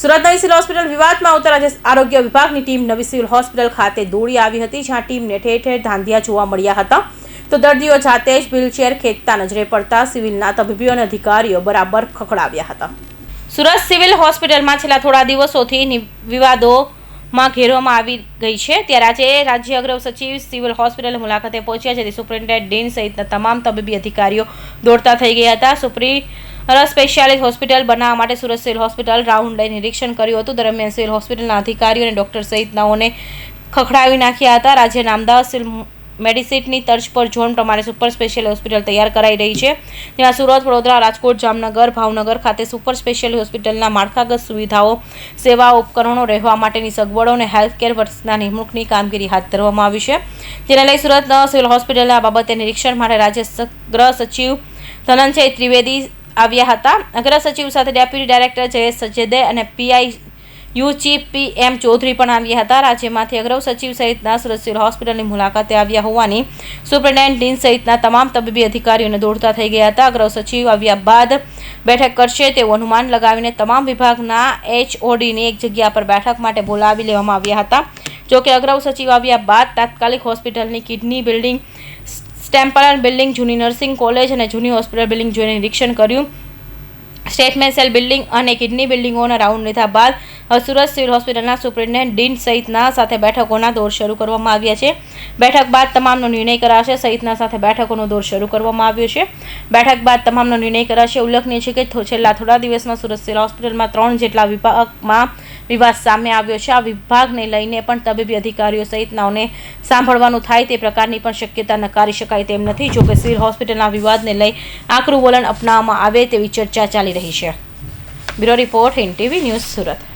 સુરત નવી civil hospital વિવાદમાં આવતા રાજ્ય આરોગ્ય વિભાગની ટીમ નવી સિવિલ હોસ્પિટલ ખાતે દોડી આવી હતી, જ્યાં ટીમને ઠેર ઠેર ધાંધિયા જોવા મળ્યા હતા. તો દર્દીઓ જાતે જ વ્હીલચેર ખેંચતા નજરે પડતા સિવિલના તબીબીઓ અને અધિકારીઓ બરાબર ખખડાવ્યા હતા. સુરત સિવિલ હોસ્પિટલમાં છેલ્લા થોડા દિવસોથી વિવાદોમાં ઘેરવામાં આવી ગઈ છે. ત્યારે આજે રાજ્ય અગ્ર સચિવ સિવિલ હોસ્પિટલ મુલાકાતે પહોંચ્યા, જેથી સુપ્રિન્ટેન્ડન્ટ ડીન સહિતના તમામ તબીબી અધિકારીઓ દોડતા થઈ ગયા હતા. સુપ્રી સ્પેશિયાલિસ્ટ હોસ્પિટલ બનાવવા માટે સુરત સિવિલ હોસ્પિટલ રાઉન્ડ લઈ નિરીક્ષણ કર્યું હતું. દરમિયાન સિવિલ હોસ્પિટલના અધિકારીઓ અને ડોક્ટર સહિતનાઓને ખખડાવી નાખ્યા હતા. રાજ્યના અમદાવાદ સિવિલ મેડિસિટની તર્જ પર ઝોન પ્રમાણે સુપર સ્પેશિયલ હોસ્પિટલ તૈયાર કરાઈ રહી છે. જેમાં સુરત, વડોદરા, રાજકોટ, જામનગર, ભાવનગર ખાતે સુપર સ્પેશિયલ હોસ્પિટલના માળખાગત સુવિધાઓ સેવા ઉપકરણો રહેવા માટેની સગવડો અને હેલ્થકેર વર્ષના નિમણૂકની કામગીરી હાથ ધરવામાં આવી છે. જેને લઈ સુરત સિવિલ હોસ્પિટલના બાબતે નિરીક્ષણ માટે રાજ્ય સ- ગૃહ સચિવ ધનંજય ત્રિવેદી આવ્યા હતા. અગ્ર સચિવ સાથે ડેપ્યુટી ડાયરેક્ટર જયેશ સજેદે અને પીઆઈ યુચી પી એમ ચૌધરી પણ આવ્યા હતા. રાજ્યમાંથી અગ્રવ સચિવ સહિતના સુરત હોસ્પિટલની મુલાકાતે આવ્યા હોવાની સુપ્રિન્ટેન્ડન્ટ ડીન સહિતના તમામ તબીબી અધિકારીઓને દોડતા થઈ ગયા હતા. અગ્રવ સચિવ આવ્યા બાદ બેઠક કરશે તેવું અનુમાન લગાવીને તમામ વિભાગના એચઓડીની એક જગ્યા પર બેઠક માટે બોલાવી લેવામાં આવ્યા હતા. જોકે અગ્રવ સચિવ આવ્યા બાદ તાત્કાલિક હોસ્પિટલની કિડની બિલ્ડિંગ સ્ટેમ્પલર બિલ્ડિંગ, જૂની નર્સિંગ કોલેજ અને જૂની હોસ્પિટલ બિલ્ડિંગ જોઈને નિરીક્ષણ કર્યું. સ્ટેટમેન્ટ સેલ બિલ્ડિંગ અને કિડની બિલ્ડિંગોના રાઉન્ડ લીધા બાદ સુરત સિવિલ હોસ્પિટલના સુપ્રિન્ટેન્ડન્ટ ડીન સહિતના સાથે બેઠકોના દોર શરૂ કરવામાં આવ્યા છે. બેઠક બાદ તમામનો નિર્ણય કરાશે, સહિતના સાથે બેઠકોનો દોર શરૂ કરવામાં આવ્યો છે. બેઠક બાદ તમામનો નિર્ણય કરાશે. ઉલ્લેખનીય છે કે છેલ્લા થોડા દિવસમાં સુરત સિવિલ હોસ્પિટલમાં ત્રણ જેટલા વિભાગમાં વિવાદ સામે આવ્યો છે. આ વિભાગને લઈને પણ તબીબી અધિકારીઓ સહિતનાઓને સાંભળવાનું થાય તે પ્રકારની પણ શક્યતા નકારી શકાય તેમ નથી. જોકે સિવિલ હોસ્પિટલના વિવાદને લઈ આકરું વલણ અપનાવવામાં આવે તેવી ચર્ચા ચાલી રહી છે. Bureau report N TV news Surat.